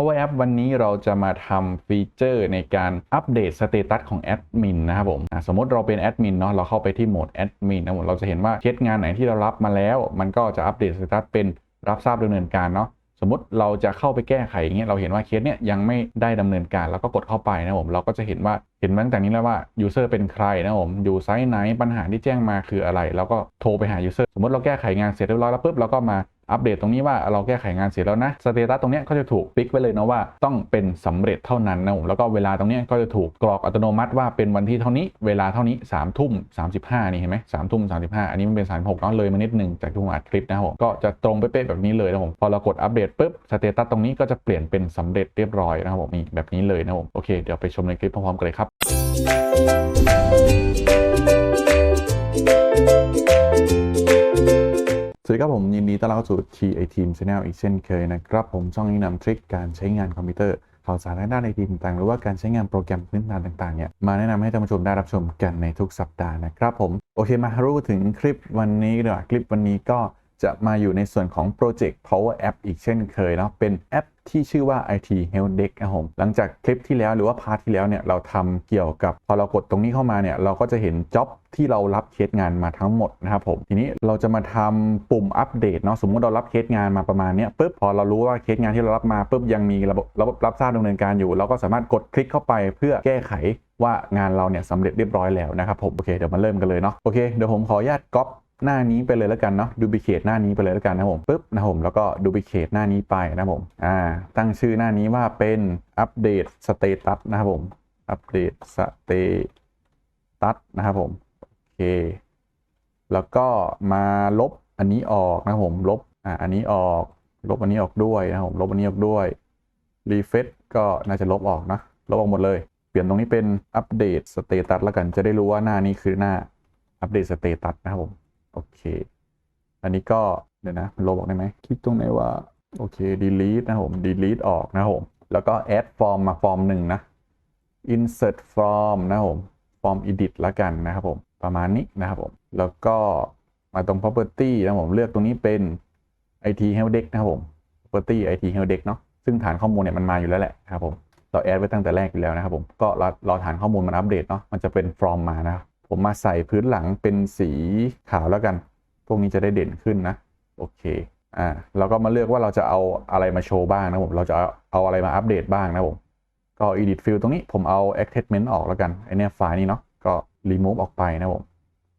Power App วันนี้เราจะมาทำฟีเจอร์ในการอัปเดตสเตตัสของแอดมินนะครับผมสมมติเราเป็นแอดมินเนาะเราเข้าไปที่โหมดแอดมินนะผมเราจะเห็นว่าเคสงานไหนที่เรารับมาแล้ว มันก็จะอัปเดตสเตตัสเป็นรับทราบดำเนินการเนาะสมมติเราจะเข้าไปแก้ไขอย่างเงี้ยเราเห็นว่าเคสเนี้ยยังไม่ได้ดำเนินการแล้วก็กดเข้าไปนะผมเราก็จะเห็นว่าเห็นมาตั้งแต่นี้แล้วว่ายูเซอร์เป็นใครนะผมอยู่ไซต์ไหนปัญหาที่แจ้งมาคืออะไร แล้วก็โทรไปหายูเซอร์สมมติเราแก้ไขงานเสร็จเรียบร้อยแล้วปุ๊บเราก็มา อัปเดตตรงนี้ว่าเราแก้ไขงานเสร็จแล้วนะสเตตัสตรงนี้ก็จะถูกติ๊กไว้เลยนะว่าต้องเป็นสำเร็จเท่านั้นนะผมแล้วก็เวลาตรงนี้ก็จะถูกกรอกอัตโนมัติว่าเป็นวันที่เท่านี้เวลาเท่านี้3ามทุ่มสานี่เห็นไหมสามทุ่มสาอันนี้มันเป็นสามหกเนาะเลยมานิดหนึ่งจากที่ผมอัดคลิปนะครับผมก็จะตรงเป๊ะๆแบบนี้เลยนะผมพอเรากดอัปเดตปุ๊บสเตตัสตรงนี้ก็จะเปลี่ยนเป็นสำเร็จเรียบร้อยนะครับผมนี่แบบนี้เลยนะผมโอเคเดี๋ยวไปชมในคลิปพร้อมๆกันเลยครับ ดีครับผมยินดีต้อนรับสู่ TA Team Channel อีกเช่นเคยนะครับ ผมช่องนี้นำทริคการใช้งานคอมพิวเตอร์ข่าวสารทางด้านไอทีต่างๆ หรือว่าการใช้งานโปรแกรมพื้นฐานต่างๆเนี่ยมาแนะนำให้ท่านผู้ชมได้รับชมกันในทุกสัปดาห์นะครับผม โอเคมารู้ถึงคลิปวันนี้ดีกว่าคลิปวันนี้ก็จะมาอยู่ในส่วนของโปรเจกต์ Power App อีกเช่นเคยเนาะเป็นแอป ที่ชื่อว่า IT Help Desk นะครับผมหลังจากคลิปที่แล้วหรือว่าพาร์ทที่แล้วเนี่ยเราทำเกี่ยวกับพอเรากดตรงนี้เข้ามาเนี่ยเราก็จะเห็นจ็อบที่เรารับเคสงานมาทั้งหมดนะครับผมทีนี้เราจะมาทำปุ่มอัปเดตเนาะสมมุติเรารับเคสงานมาประมาณเนี้ยปุ๊บพอเรารู้ว่าเคสงานที่เรารับมาปุ๊บยังมีระบบระบบรับทราบดำเนินการอยู่ เราก็สามารถกดคลิกเข้าไปเพื่อแก้ไขว่างานเราเนี่ยสำเร็จเรียบร้อยแล้วนะครับผมโอเคเดี๋ยวมาเริ่มกันเลยเนาะโอเคเดี๋ยวผมขออนุญาตก๊อป หน้านี้ไปเลยแล้วกันเนาะดูบิเคทหน้านี้ไปเลยแล้วกันนะผมปุ๊บนะผมแล้วก็ดูบิเคทหน้านี้ไปนะผมอ่าตั้งชื่อหน้านี้ว่าเป็นอัปเดตสเตตัสนะครับผมอัปเดตสเตตัสนะครับผมโอเคแล้วก็มาลบอันนี้ออกนะผมลบอ่าอันนี้ออกลบอันนี้ออกด้วยนะผมลบอันนี้ออกด้วยรีเฟซก็น่าจะลบออกนะลบออกหมดเลยเปลี่ยนตรงนี้เป็นอัปเดตสเตตัสแล้วกันจะได้รู้ว่าหน้านี้คือหน้าอัปเดตสเตตัสนะครับผม โอเค อันนี้ก็เดี๋ยวนะมันลบออกได้ไหมคลิกตรงไหนว่าโอเค delete นะผม delete ออกนะผม แล้วก็ add form มา form หนึ่งนะ insert form นะผม form edit ละกันนะครับผม ประมาณนี้นะครับผม แล้วก็มาตรง property นะผม เลือกตรงนี้เป็น IT help desk นะครับผม property IT help desk เนาะ ซึ่งฐานข้อมูลเนี่ยมันมาอยู่แล้วแหละนะครับผม เราแอดไว้ตั้งแต่แรกอยู่แล้วนะครับผม ก็รอรอฐานข้อมูลมันอัปเดตเนาะ มันจะเป็น from มานะครับ ผมมาใส่พื้นหลังเป็นสีขาวแล้วกัน พวกนี้จะได้เด่นขึ้นนะ โอเค อ่า เราก็มาเลือกว่าเราจะเอาอะไรมาโชว์บ้างนะผม เราจะเอาเอาอะไรมาอัปเดตบ้างนะผม ก็ edit field ตรงนี้ผมเอา attachment ออกแล้วกันไอเนี้ยไฟล์นี้เนาะ ก็ remove ออกไปนะผม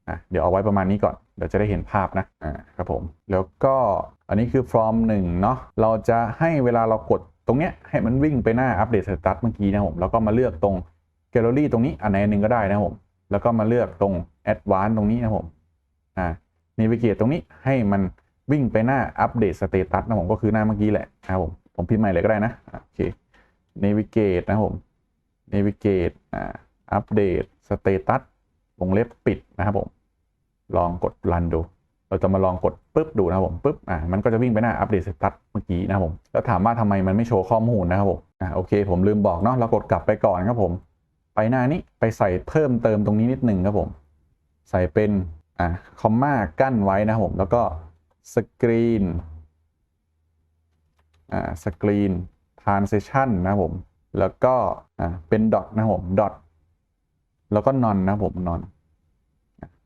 อะ เดี๋ยวเอาไว้ประมาณนี้ก่อน เดี๋ยวจะได้เห็นภาพนะ อ่า ครับผม แล้วก็อันนี้คือ from 1 เนาะ เราจะให้เวลาเรากดตรงเนี้ยให้มันวิ่งไปหน้าอัปเดตสเตตัสเมื่อกี้นะผม แล้วก็มาเลือกตรง gallery ตรงนี้อันไหนหนึ่งก็ได้นะผม แล้วก็มาเลือกตรง advanced ตรงนี้นะผมอ่า navigate ตรงนี้ให้มันวิ่งไปหน้าอัปเดตสเตตัสนะผมก็คือหน้าเมื่อกี้แหละนะครับผมผมพิมพ์ใหม่เลยก็ได้นะโอเค navigate นะผม navigate อ่าอัปเดตสเตตัสวงเล็บปิดนะครับผม ลองกดรันดู เราจะมาลองกดปุ๊บดูนะครับผมปุ๊บอ่ามันก็จะวิ่งไปหน้าอัปเดตสเตตัสเมื่อกี้นะครับผมแล้วถามว่าทำไมมันไม่โชว์ข้อมูลนะครับผมอ่าโอเค ผมลืมบอกเนาะเรากดกลับไปก่อนครับผม ไปหน้านี้ไปใส่เพิ่มเติมตรงนี้นิดหนึ่งครับผม ใส่เป็นอ่าคอมมากั้นไว้นะครับผม แล้วก็สกรีนอ่าสกรีนทรานเซชันนะครับผม แล้วก็อ่าเป็นดอทนะครับผมดอทแล้วก็นอนนะครับผมนอน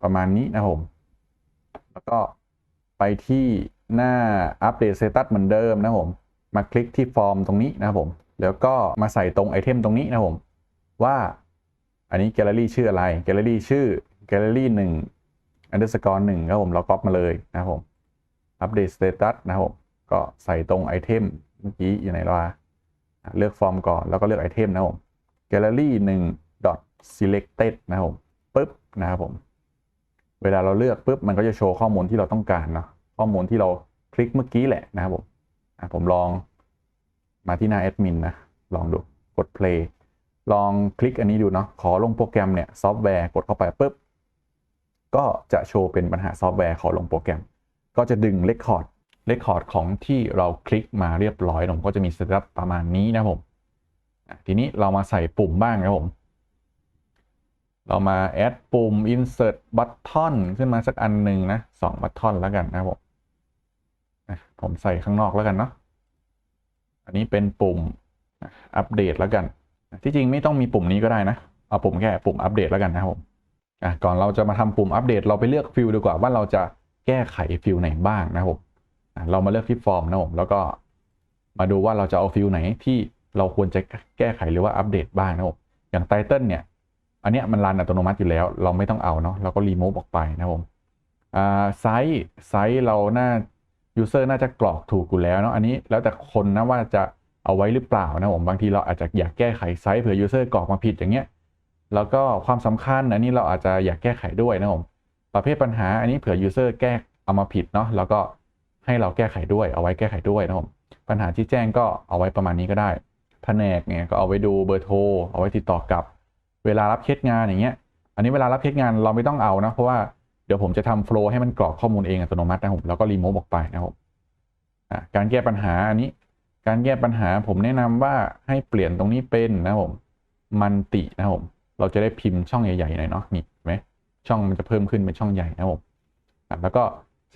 ประมาณนี้นะครับผม แล้วก็ไปที่หน้าอัปเดตสเตตัสเหมือนเดิมนะครับผม มาคลิกที่ฟอร์มตรงนี้นะครับผม แล้วก็มาใส่ตรงไอเทมตรงนี้นะครับผม ว่าอันนี้แกลเลอรี่ชื่ออะไร แกลเลอรี่ชื่อแกลเลอรี่หนึ่ง underscore หนึ่งครับผม เราก๊อปมาเลยนะครับผม อัปเดตสเตตัสนะครับผม ก็ใส่ตรงไอเทมเมื่อกี้อยู่ไหนล่ะเลือกฟอร์มก่อนแล้วก็เลือกไอเทมนะครับผม gallery 1 dot selected นะครับผมปึ๊บนะครับผม เวลาเราเลือกปุ๊บมันก็จะโชว์ข้อมูลที่เราต้องการเนาะข้อมูลที่เราคลิกเมื่อกี้แหละนะครับผมผมลองมาที่หน้าแอดมินนะ ลองดูกด play ลองคลิกอันนี้ดูเนาะขอลงโปรแกรมเนี่ยซอฟต์แวร์กดเข้าไปปุ๊บก็จะโชว์เป็นปัญหาซอฟต์แวร์ขอลงโปรแกรม ก็จะดึงเลคคอร์ดเลคคอร์ดของที่เราคลิกมาเรียบร้อยผมก็จะมีสเตตัสประมาณนี้นะผมทีนี้เรามาใส่ปุ่มบ้างนะผม เรามาแอดปุ่ม insert button ขึ้นมาสักอันหนึ่งนะสองบัตทอนแล้วกันนะผมผมใส่ข้างนอกแล้วกันเนาะอันนี้เป็นปุ่มอัปเดตแล้วกัน ที่จริงไม่ต้องมีปุ่มนี้ก็ได้นะ เอาปุ่มแค่ปุ่มอัปเดตแล้วกันนะครับผมอะก่อนเราจะมาทำปุ่มอัปเดตเราไปเลือกฟิลดีกว่าว่าเราจะแก้ไขฟิลไหนบ้างนะครับผมเรามาเลือกที่ฟอร์มนะผมแล้วก็มาดูว่าเราจะเอาฟิลไหนที่เราควรจะแก้ไขหรือว่าอัปเดตบ้างนะครับผมอย่างไตเติลเนี่ย อันเนี้ยมันรันอัตโนมัติอยู่แล้ว เราไม่ต้องเอาเนาะเราก็รีโมฟออกไปนะครับผมอ่าไซส์ไซส์เราน่ายูเซอร์น่าจะกรอกถูกอยู่แล้วเนาะอันนี้แล้วแต่คนนะว่าจะ เอาไว้หรือเปล่านะผมบางทีเราอาจจะอยากแก้ไขไซส์เผื่อยูเซอร์กรอกมาผิดอย่างเงี้ยแล้วก็ความสำคัญอันนี้เราอาจจะอยากแก้ไขด้วยนะผมประเภทปัญหาอันนี้เผื่อยูเซอร์แก้เอามาผิดเนาะแล้วก็ให้เราแก้ไขด้วย เอาไว้แก้ไขด้วยนะผมปัญหาที่แจ้งก็เอาไว้ประมาณนี้ก็ได้แผนกเนี่ยก็เอาไว้ดูเบอร์โทรเอาไว้ติดต่อกับ เวลารับเคสงานอย่างเงี้ย อันนี้เวลารับเคสงานเราไม่ต้องเอานะเพราะว่าเดี๋ยวผมจะทำโฟล์ให้มันกรอกข้อมูลเองอัตโนมัตินะผมแล้วก็รีโมฟออกไปนะครับการแก้ปัญหาอันนี้ การแก้ปัญหาผมแนะนำว่าให้เปลี่ยนตรงนี้เป็นนะผมมันตินะผมเราจะได้พิมพ์ช่องใหญ่ๆหน่อยเนาะนี่เห็นไหมช่องมันจะเพิ่มขึ้นเป็นช่องใหญ่นะผมแล้วก็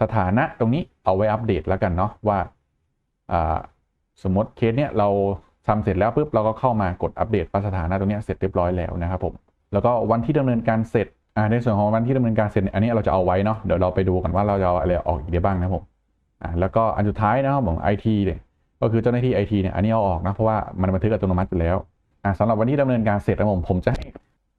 สถานะตรงนี้เอาไว้อัปเดตแล้วกันเนาะว่าสมมติเคสเนี้ยเราทำเสร็จแล้วปุ๊บเราก็เข้ามากดอัปเดตว่าสถานะตรงนี้เสร็จเรียบร้อยแล้วนะครับผมแล้วก็วันที่ดำเนินการเสร็จในส่วนของวันที่ดำเนินการเสร็จอันนี้เราจะเอาไว้เนาะเดี๋ยวเราไปดูกันว่าเราจะเอาอะไรออกอีกได้บ้างนะผมแล้วก็อันสุดท้ายนะครับของ IT เนี่ย ก็คือเจ้าหน้าที่ IT เนี่ยอันนี้เอาออกนะเพราะว่ามันบันทึกอัตโนมัติอยู่แล้วอ่าสำหรับวันที่ดำเนินการเสร็จนะผมผมจะให้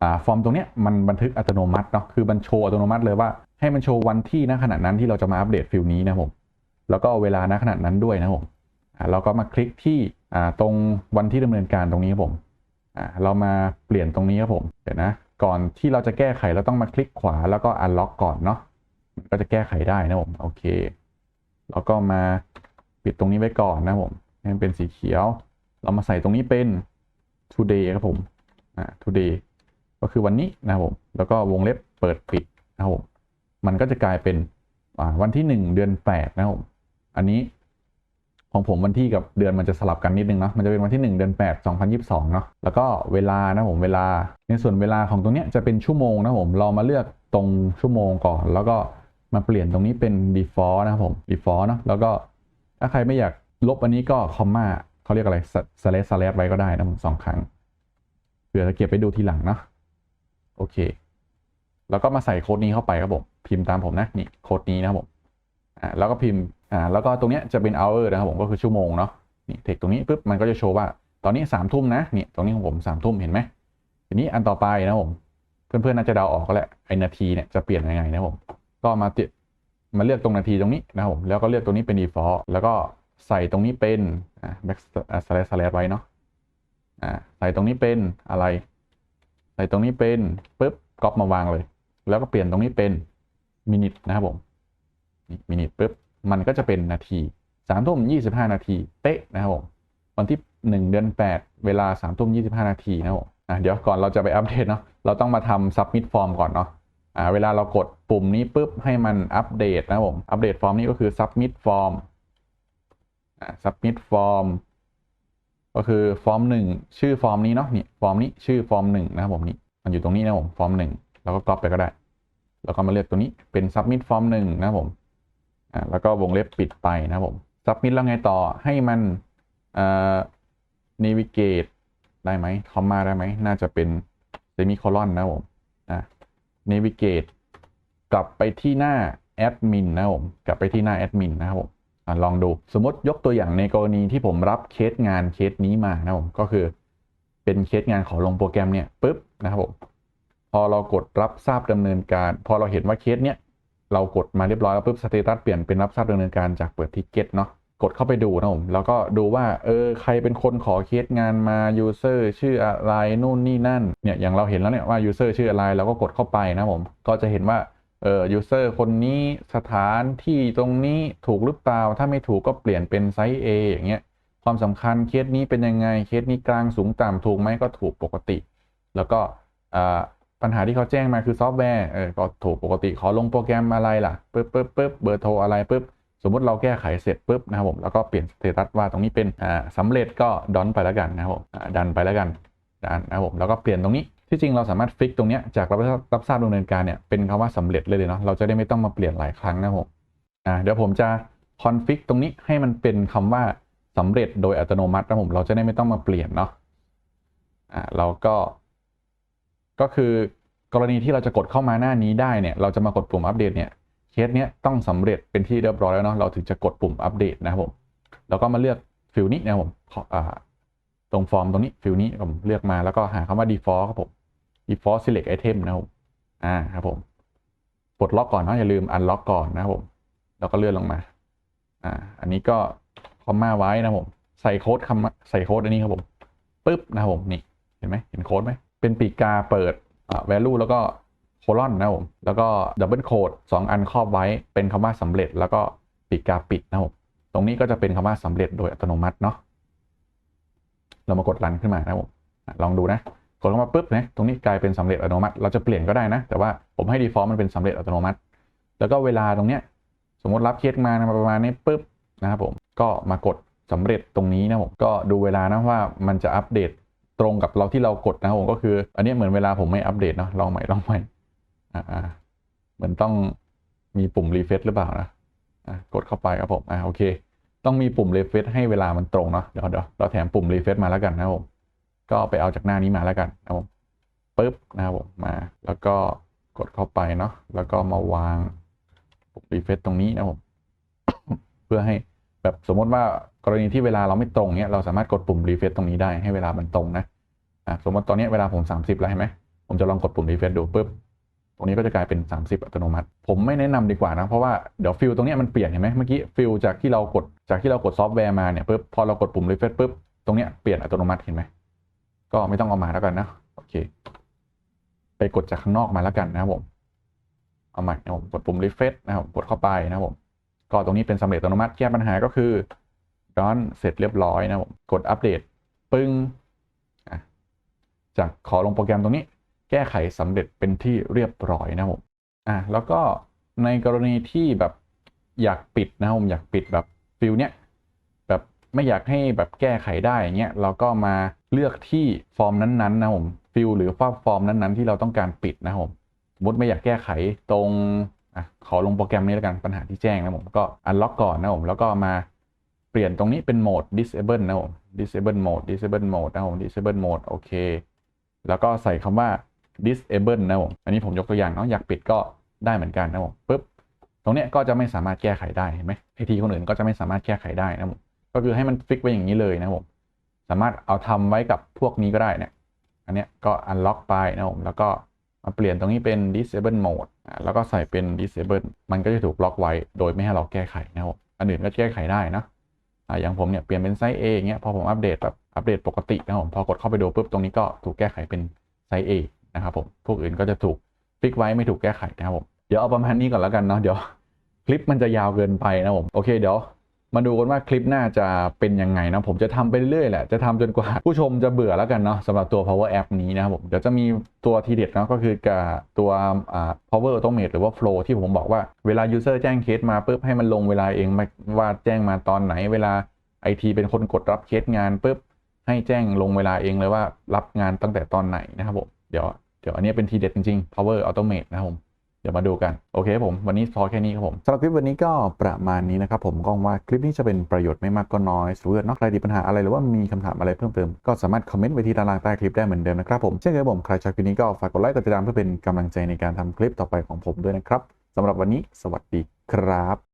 อ่าฟอร์มตรงเนี้ยมันบันทึกอัตโนมัติเนาะคือมันโชว์อัตโนมัติเลยว่าให้มันโชว์วันที่ณขณะนั้นที่เราจะมาอัปเดตฟิลนี้นะผมแล้วก็เวลาณขณะนั้นด้วยนะผมอ่าเราก็มาคลิกที่อ่าตรงวันที่ดำเนินการตรงนี้ครับผมอ่าเรามาเปลี่ยนตรงนี้ครับผมเดี๋ยวนะก่อนที่เราจะแก้ไขเราต้องมาคลิกขวาแล้วก็อันล็อกก่อนเนาะก็จะแก้ไขได้นะผมโอเค แล้วก็มา ปิดตรงนี้ไว้ก่อนนะผมให้มันเป็นสีเขียว เรามาใส่ตรงนี้เป็น today ครับผมอ่า today ก็คือวันนี้นะครับผมแล้วก็วงเล็บเปิดปิดนะครับผมมันก็จะกลายเป็นวันที่ 1 เดือน 8 นะครับผมอันนี้ของผมวันที่กับเดือนมันจะสลับกันนิดนึงเนาะมันจะเป็นวันที่ 1 เดือน 8 2022 เนาะแล้วก็เวลานะผมเวลาในส่วนเวลาของตรงนี้จะเป็นชั่วโมงนะผมเรามาเลือกตรงชั่วโมงก่อน แล้วก็มาเปลี่ยนตรงนี้เป็น default นะครับผม default เนาะแล้วก็ ถ้าใครไม่อยากลบอันนี้ก็คอมมาเขาเรียกอะไร slash slash ไว้ก็ได้นะผมสองครั้งเผื่อจะเก็บไปดูทีหลังเนาะโอเค แล้วก็มาใส่โค้ดนี้เข้าไปครับผม พิมพ์ตามผมนะนี่โค้ดนี้นะครับผมอ่าแล้วก็พิมพ์อ่าแล้วก็ตรงเนี้ยจะเป็น hour นะครับผมก็คือชั่วโมงเนาะนี่เทคตรงนี้ปุ๊บมันก็จะโชว์ว่า ตอนนี้สามทุ่มนะนี่ตรงนี้ของผมสามทุ่มเห็นไหมทีนี้อันต่อไปนะผมเพื่อนๆน่าจะเดาออกก็แหละไอนาทีเนี่ยจะเปลี่ยนยังไงนะผมก็มาติด มาเลือกตรงนาทีตรงนี้นะครับผมแล้วก็เลือกตรงนี้เป็น default แล้วก็ใส่ตรงนี้เป็นอ่า back slash slash ไว้เนาะอ่าใส่ตรงนี้เป็นอะไร ใส่ตรงนี้เป็นปุ๊บก๊อปมาวางเลย แล้วก็เปลี่ยนตรงนี้เป็นมินิทนะครับผมนี่มินิทปุ๊บมันก็จะเป็นนาทีสามทุ่มยี่สิบห้านาทีเป๊ะนะครับผมวันที่หนึ่งเดือนแปดเวลาสามทุ่มยี่สิบห้านาทีนะครับผมอะเดี๋ยวก่อนเราจะไปอัปเดตเนาะเราต้องมาทำ submit form ก่อนเนาะ เวลาเรากดปุ่มนี้ปุ๊บให้มันอัปเดตนะผม อัปเดตฟอร์มนี้ก็คือ submit form อ่า submit form ก็คือฟอร์มหนึ่งชื่อฟอร์มนี้เนาะนี่ฟอร์มนี้ชื่อฟอร์มหนึ่งนะครับผมนี่มันอยู่ตรงนี้นะผมฟอร์มหนึ่งเราก็ก๊อปไปก็ได้ แล้วก็มาเลือกตัวนี้เป็น submit form หนึ่งนะครับผมอ่าแล้วก็วงเล็บปิดไปนะครับผม submit แล้วไงต่อให้มันเอ่อ navigate ได้ไหมคอมมาได้ไหมน่าจะเป็น semicolon นะครับผม navigate กลับไปที่หน้า admin นะผมกลับไปที่หน้า admin นะครับผมอลองดูสมมติยกตัวอย่างในกรณีที่ผมรับเคสงานเคสนี้มานะผมก็คือเป็นเคสงานขอลงโปรแกรมเนี่ยปุ๊บนะครับผมพอเรากดรับทราบดำเนินการ พอเราเห็นว่าเคสเนี้ยเรากดมาเรียบร้อยแล้วปุ๊บสเตตัสเปลี่ยนเป็นรับทราบดำเนินการจากเปิดทิกเก็ตเนาะ กดเข้าไปดูนะผมแล้วก็ดูว่าเออใครเป็นคนขอเคสงานมายูเซอร์ชื่ออะไรนู่นนี่นั่นเนี่ยอย่างเราเห็นแล้วเนี่ยว่ายูเซอร์ชื่ออะไรเราก็กดเข้าไปนะผมก็จะเห็นว่าเออยูเซอร์คนนี้สถานที่ตรงนี้ถูกหรือเปล่า ถ้าไม่ถูกก็เปลี่ยนเป็นไซส์ A อย่างเงี้ยความสำคัญเคสนี้เป็นยังไงเคสนี้กลางสูงต่ำถูกไหมก็ถูกปกติ แล้วก็อ่าปัญหาที่เขาแจ้งมาคือซอฟต์แวร์เออก็ถูกปกติขอลงโปรแกรมอะไรล่ะปึ๊บปึ๊บปึ๊บเบอร์โทรอะไรปึ๊บ สมมติเราแก้ไขเสร็จปุ๊บนะครับผมแล้วก็เปลี่ยนสเตตัสว่าตรงนี้เป็นอ่าสำเร็จก็ดอนไปแล้วกันนะครับผมดันไปแล้วกันดันนะครับผมแล้วก็เปลี่ยนตรงนี้ที่จริงเราสามารถฟิกตรงนี้จากรับทราบรับทราบดำเนินการเนี่ยเป็นคำว่าสำเร็จเลยเลยเนาะเราจะได้ไม่ต้องมาเปลี่ยนหลายครั้งนะครับผมอ่าเดี๋ยวผมจะคอนฟิกตรงนี้ให้มันเป็นคำว่าสำเร็จโดยอัตโนมัตินะผมเราจะได้ไม่ต้องมาเปลี่ยนเนาะอ่าเราก็ ก็คือกรณีที่เราจะกดเข้ามาหน้านี้ได้เนี่ย เราจะมากดปุ่มอัปเดตเนี่ย สเนี้ยต้องสำเร็จเป็นที่เรียบร้อยแล้วเนาะเราถึงจะกดปุ่มอัปเดตนะครับผมแล้วก็มาเลือกฟิลนี้นะครับผมตรงฟอร์มตรงนี้ฟิลนี้ผมเลือกมาแล้วก็หาคำว่า default ครับผม default select item นะครับผมอ่าครับผมปลดล็อกก่อนนะอย่าลืม unlock ก่อนนะครับผมแล้วก็เลื่อนลงมาอ่าอันนี้ก็คอมมาไว้นะครับผมใส่โค้ดคำใส่โค้ดอันนี้ครับผมปึ๊บนะครับผมนี่เห็นไหมเห็นโค้ดไหมเป็นปีกกาเปิดอ่า value แล้วก็ โคลอนนะผมแล้วก็ดับเบิลโคดสองอันครอบไว้เป็นคำว่าสำเร็จแล้วก็ปีกกาปิดนะผมตรงนี้ก็จะเป็นคำว่าสำเร็จโดยอัตโนมัติเนาะเรามากดรันขึ้นมานะผมลองดูนะกดเข้ามาปุ๊บนะตรงนี้กลายเป็นสำเร็จอัตโนมัติ เราจะเปลี่ยนก็ได้นะ แต่ว่าผมให้ default มันเป็นสำเร็จอัตโนมัติ แล้วก็เวลาตรงเนี้ยสมมติรับเคสมาประมาณนี้ปุ๊บนะครับผมก็มากดสำเร็จตรงนี้นะผมก็ดูเวลานะว่ามันจะอัปเดตตรงกับเราที่เรากดนะผมก็คือ อันนี้เหมือนเวลาผมไม่อัปเดตเนาะลองใหม่ลองใหม่ อ่าเหมือนต้องมีปุ่มรีเฟซหรือเปล่านะอะกดเข้าไปครับผมอ่าโอเค ต้องมีปุ่มรีเฟซให้เวลามันตรงเนาะเดี๋ยวเดี๋ยวเราแถมปุ่มรีเฟซมาแล้วกันนะครับผมก็ไปเอาจากหน้านี้มาแล้วกันนะครับผมปึ๊บนะครับผมมา แล้วก็กดเข้าไปเนาะแล้วก็มาวางปุ่มรีเฟซตรงนี้นะครับผมเพื่อให้แบบสมมติว่ากรณีที่เวลาเราไม่ตรงเนี้ยเราสามารถกดปุ่มรีเฟซตรงนี้ได้ให้เวลามันตรงนะอะสมมติตอนนี้เวลาผม 30 แล้วเห็นไหมผมจะลองกดปุ่มรีเฟซดูปึ๊บ ตรงนี้ก็จะกลายเป็น 30 อัตโนมัติ ผมไม่แนะนำดีกว่านะ เพราะว่าเดี๋ยวฟิลตรงนี้มันเปลี่ยนเห็นไหมเมื่อกี้ฟิลจากที่เรากดจากที่เรากดซอฟต์แวร์มาเนี่ยปึ๊บพอเรากดปุ่มรีเฟซปุ๊บตรงนี้เปลี่ยนอัตโนมัติเห็นไหมก็ไม่ต้องเอามาแล้วกันนะโอเค ไปกดจากข้างนอกมาแล้วกันนะครับผมเอาใหม่นะผมกดปุ่ม refresh นะครับกดเข้าไปนะครับผมก็ตรงนี้เป็นสำเร็จอัตโนมัติแก้ปัญหาก็คือย้อนเสร็จเรียบร้อยนะผมกดอัปเดตปึ้งจากขอลงโปรแกรมตรงนี้ แก้ไขสำเร็จเป็นที่เรียบร้อยนะผมอะแล้วก็ในกรณีที่แบบอยากปิดนะผมอยากปิดแบบฟิลเนี้ยแบบไม่อยากให้แบบแก้ไขได้เงี้ยเราก็มาเลือกที่ฟอร์มนั้นๆนะผมฟิลหรือว่าฟอร์มนั้นๆ ที่เราต้องการปิดนะผมสมมติไม่อยากแก้ไขตรงอะขอลงโปรแกรมนี้แล้วกันปัญหาที่แจ้งนะผมก็อันล็อกก่อนนะผมแล้วก็มาเปลี่ยนตรงนี้เป็นโหมด disable นะผม disable mode disable mode นะผม disable mode โอเค แล้วก็ใส่คำว่า disable นะผมอันนี้ผมยกตัวอย่างเนาะอยากปิดก็ได้เหมือนกันนะผมปุ๊บตรงเนี้ยก็จะไม่สามารถแก้ไขได้เห็นไหมไอทีคนอื่นก็จะไม่สามารถแก้ไขได้นะผมก็คือให้มันฟิกไว้อย่างนี้เลยนะผมสามารถเอาทำไว้กับพวกนี้ก็ได้เนี่ยอันเนี้ยก็ unlock ไปนะผมแล้วก็มาเปลี่ยนตรงนี้เป็น disable mode แล้วก็ใส่เป็น disable มันก็จะถูกล็อกไว้โดยไม่ให้เราแก้ไขนะครับผมอันอื่นก็แก้ไขได้นะอย่างผมเนี่ยเปลี่ยนเป็นไซส์ A อย่างเงี้ยพอผมอัปเดตแบบอัปเดตปกตินะผมพอกดเข้าไปดูปุ๊บตรงนี้ก็ถูกแก้ไขเป็นไซส์ A นะครับผมพวกอื่นก็จะถูกฟิกไว้ไม่ถูกแก้ไขนะครับผมเดี๋ยวเอาประมาณนี้ก่อนแล้วกันเนาะเดี๋ยวคลิปมันจะยาวเกินไปนะผมโอเคเดี๋ยวมาดูกันว่าคลิปหน้าจะเป็นยังไงนะผมจะทำไปเรื่อยแหละ จะทำจนกว่าผู้ชมจะเบื่อแล้วกันเนาะสำหรับตัว power app นี้นะครับผมเดี๋ยวจะมีตัวทีเด็ดนะก็คือกับตัว power automate หรือว่า flow ที่ผมบอกว่าเวลา user แจ้งเคสมาปุ๊บให้มันลงเวลาเองว่าแจ้งมาตอนไหน เวลา IT เป็นคนกดรับเคสงานปุ๊บให้แจ้งลงเวลาเองเลยว่ารับงานตั้งแต่ตอนไหนนะครับผมเดี๋ยว เดี๋ยวอันนี้เป็นทีเด็ดจริงๆ power automate นะครับผมเดี๋ยวมาดูกัน โอเคครับผม วันนี้พอแค่นี้ครับผมสำหรับคลิปวันนี้ก็ประมาณนี้นะครับผมก็หวังว่าคลิปนี้จะเป็นประโยชน์ไม่มากก็น้อยสำหรับนอกใครมีปัญหาอะไรหรือว่ามีคำถามอะไรเพิ่มเติม ก็สามารถคอมเมนต์ไว้ที่ด้านล่างใต้คลิปได้เหมือนเดิมนะครับผมเช่นเคยผมใครชอบคลิปนี้ก็ฝากกดไลค์กดติดตามเพื่อเป็นกำลังใจในการทำคลิปต่อไปของผมด้วยนะครับสำหรับวันนี้ สวัสดีครับ